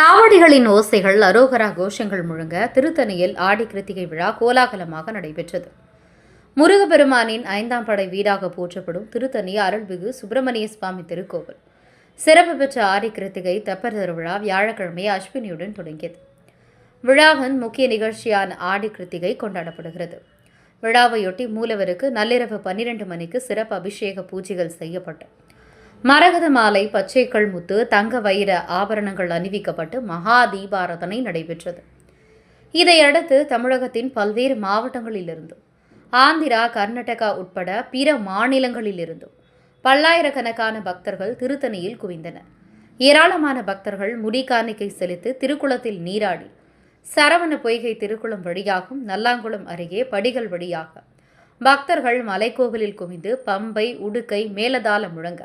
காவடிகளின் ஓசைகள் அரோகரா கோஷங்கள் முழங்க திருத்தணியில் ஆடி கிருத்திகை விழா கோலாகலமாக நடைபெற்றது. முருகப்பெருமானின் ஐந்தாம் படை வீடாக போற்றப்படும் திருத்தணி அருள்மிகு சுப்பிரமணிய சுவாமி திருக்கோவில். சிறப்பு பெற்ற ஆடி கிருத்திகை தெப்பர் திருவிழா வியாழக்கிழமை அஸ்வினியுடன் தொடங்கியது. விழாவின் முக்கிய நிகழ்ச்சியான ஆடி கிருத்திகை கொண்டாடப்படுகிறது. விழாவையொட்டி மூலவருக்கு நள்ளிரவு பன்னிரண்டு மணிக்கு சிறப்பு அபிஷேக பூஜைகள் செய்யப்பட்டது மரகத மாலை பச்சைக்கல் முத்து தங்க வைர ஆபரணங்கள் அணிவிக்கப்பட்டு மகா தீபாராதனை நடைபெற்றது. இதையடுத்து தமிழகத்தின் பல்வேறு மாவட்டங்களிலிருந்தும் ஆந்திரா கர்நாடகா உட்பட பிற மாநிலங்களிலிருந்தும் பல்லாயிரக்கணக்கான பக்தர்கள் திருத்தணியில் குவிந்தனர். ஏராளமான பக்தர்கள் முடிகாணிக்கை செலுத்தி திருக்குளத்தில் நீராடி சரவண பொய்கை திருக்குளம் வழியாகவும் நல்லாங்குளம் அருகே படிகள் வழியாக பக்தர்கள் மலைக்கோவிலில் குவிந்து பம்பை உடுக்கை மேலதாளம் முழங்க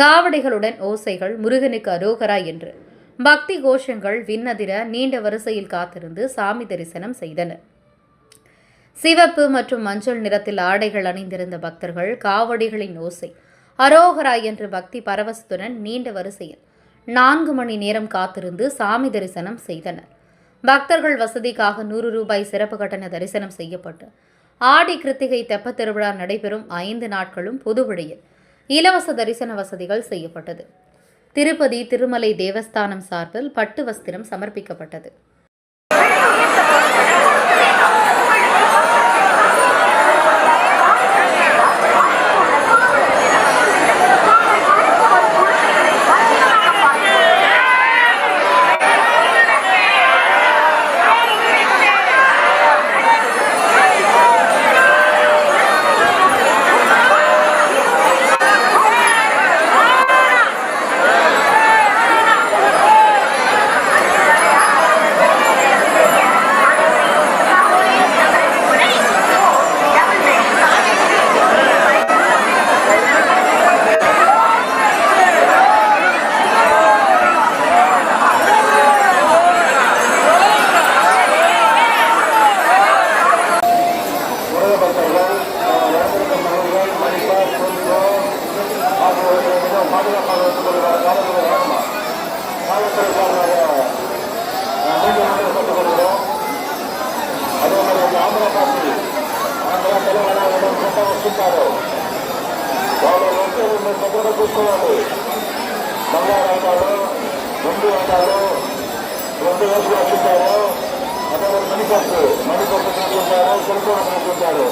காவடிகளுடன் ஓசைகள் முருகனுக்கு அரோகரா என்று. பக்தி கோஷங்கள் விண்ணதிர நீண்ட வரிசையில் காத்திருந்து சாமி தரிசனம் செய்தன சிவப்பு மற்றும் மஞ்சள் நிறத்தில் ஆடைகள் அணிந்திருந்த பக்தர்கள் காவடிகளின் ஓசை அரோகரா என்று பக்தி பரவசத்துடன் நீண்ட வரிசையில் நான்கு மணி நேரம் காத்திருந்து சாமி தரிசனம் செய்தனர். பக்தர்கள் வசதிக்காக நூறு ரூபாய் சிறப்பு கட்டண தரிசனம் செய்யப்பட்டு ஆடி கிருத்திகை தெப்பத் திருவிழா நடைபெறும் ஐந்து நாட்களும் பொது வழியில் இலவச தரிசன வசதிகள் செய்யப்பட்டது. திருப்பதி திருமலை தேவஸ்தானம் சார்பில் பட்டு வஸ்திரம் சமர்ப்பிக்கப்பட்டது. சொல்லிக் கொள்கிறோம் அதே மாதிரி இந்த ஆந்திர பாட்டி ఆంధ్ర తెలంగాణ కొత్త వస్తుంటారు వాళ్ళు వచ్చే మీరు దగ్గర చూసుకోవాలి బంగారు అంటారు రెండు అంటారు రెండు వేసులు వస్తుంటారు అదే మణిపట్టు మణిపట్టు తీసుకుంటారు కొనుక్కోవడం తీసుకుంటారు